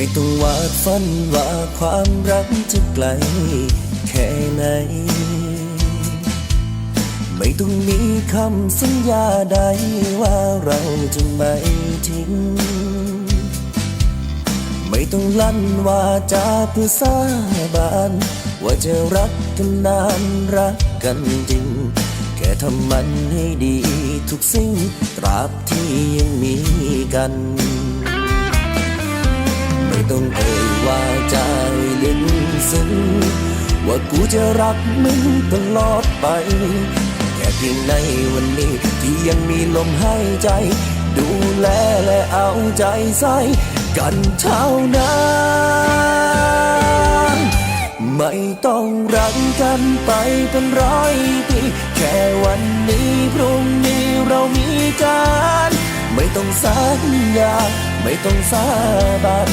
ไม่ต้องวาดฝันว่าความรักจะไกลแค่ไหน ไม่ต้องมีคำสัญญาใดว่าเราจะไม่ทิ้ง ไม่ต้องลั่นว่าจะเพื่อสาบานว่าจะรักกันนานรักกันจริง แค่ทำมันให้ดีทุกสิ่งตราบที่ยังมีกัน ซึ้งว่ากูจะรักมึงตลอดไป แค่เพียงในวันนี้ที่ยังมีลมหายใจ ดูแลและเอาใจใส่กันเท่านั้นไม่ต้องรักกันไปเป็นร้อยปีแค่วันนี้พรุ่งนี้เรามีกัน ไม่ต้องสัญญาไม่ต้องสาบาน